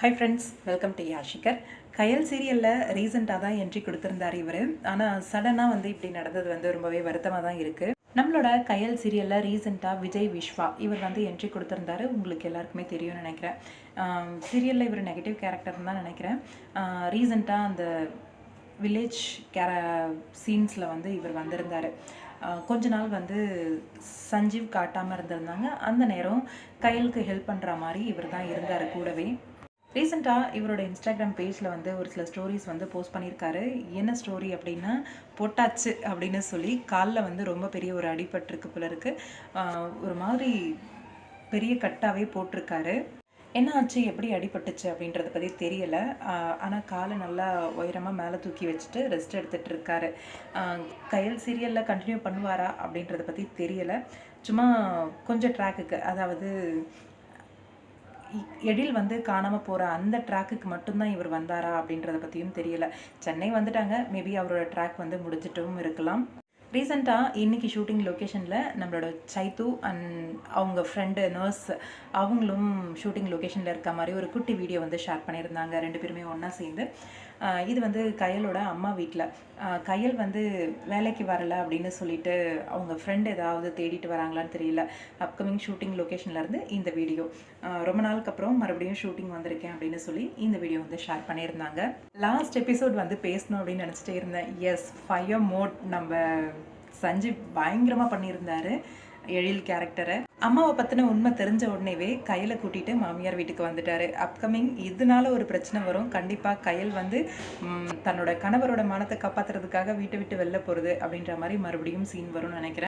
High friends welcome to யாஷிகர் கயல் சீரியலில் ரீசெண்டாக தான் என்ட்ரி கொடுத்துருந்தார் இவர். ஆனால் சடனாக வந்து இப்படி நடந்தது வந்து ரொம்பவே வருத்தமாக தான் இருக்குது நம்மளோட கயல் சீரியலில் ரீசெண்டாக விஜய் விஸ்வா இவர் வந்து என்ட்ரி கொடுத்துருந்தாரு. உங்களுக்கு எல்லாருக்குமே தெரியும்னு நினைக்கிறேன். சீரியலில் இவர் நெகட்டிவ் கேரக்டர் தான் நினைக்கிறேன். ரீசெண்டாக அந்த வில்லேஜ் கேர சீன்ஸில் வந்து இவர் வந்திருந்தார். கொஞ்ச நாள் வந்து சஞ்சீவ் காட்டாமல் இருந்திருந்தாங்க. அந்த நேரம் கையலுக்கு ஹெல்ப் பண்ணுற மாதிரி இவர் தான் இருந்தார் கூடவே. ரீசெண்டாக இவரோட இன்ஸ்டாகிராம் பேஜில் வந்து ஒரு சில ஸ்டோரிஸ் வந்து போஸ்ட் பண்ணியிருக்காரு. என்ன ஸ்டோரி அப்படின்னா பொட்டாச்சு அப்படின்னு சொல்லி காலில் வந்து ரொம்ப பெரிய ஒரு அடிபட்டிருக்கு போல இருக்குது ஒரு மாதிரி பெரிய கட்டாகவே போட்டிருக்காரு. என்ன ஆச்சு? எப்படி அடிபட்டுச்சு? அப்படின்றத பற்றி தெரியலை. ஆனால் காலை நல்லா உயரமாக மேலே தூக்கி வச்சுட்டு ரெஸ்ட் எடுத்துகிட்டு இருக்காரு. கையல் சீரியலில் கண்டினியூ பண்ணுவாரா? அப்படின்றத பற்றி தெரியலை. சும்மா கொஞ்சம் ட்ராக்குக்கு அதாவது எழில் வந்து காணாமல் போகிற அந்த ட்ராக்குக்கு மட்டும்தான் இவர் வந்தாரா அப்படின்றத பற்றியும் தெரியல. சென்னை வந்துட்டாங்க. மேபி அவரோட ட்ராக் வந்து முடிஞ்சிட்டும் இருக்கலாம். ரீசெண்டாக இன்றைக்கி ஷூட்டிங் லொக்கேஷனில் நம்மளோட சைத்து அண்ட் அவங்க ஃப்ரெண்டு நர்ஸ் அவங்களும் ஷூட்டிங் லொக்கேஷனில் இருக்க மாதிரி ஒரு குட்டி வீடியோ வந்து ஷேர் பண்ணியிருந்தாங்க. ரெண்டு பேருமே ஒன்றா சேர்ந்து. இது வந்து கயலோட அம்மா வீட்டில் கயல் வந்து வேலைக்கு வரல அப்படின்னு சொல்லிட்டு அவங்க ஃப்ரெண்ட் ஏதாவது தேடிட்டு வராங்களான்னு தெரியல. அப்கமிங் ஷூட்டிங் லொக்கேஷன்லேருந்து இந்த வீடியோ ரொம்ப நாளுக்கு அப்புறம் மறுபடியும் ஷூட்டிங் வந்திருக்கேன் அப்படின்னு சொல்லி இந்த வீடியோ வந்து ஷேர் பண்ணியிருந்தாங்க. லாஸ்ட் எபிசோட் வந்து பேசணும் அப்படின்னு நினச்சிட்டே இருந்தேன். எஸ் ஃபயர் மோட் நம்ம சஞ்சீவ் பயங்கரமாக பண்ணியிருந்தாரு எழில் கேரக்டரை அம்மாவை பற்றின உண்மை தெரிஞ்ச உடனேவே கையில் கூட்டிட்டு மாமியார் வீட்டுக்கு வந்துட்டாரு. அப்கமிங் இதனால ஒரு பிரச்சனை வரும். கண்டிப்பாக கையல் வந்து தன்னோட கணவரோட மனத்தை காப்பாத்துறதுக்காக வீட்டை விட்டு வெளில போகிறது அப்படின்ற மாதிரி மறுபடியும் சீன் வரும்னு நினைக்கிறேன்.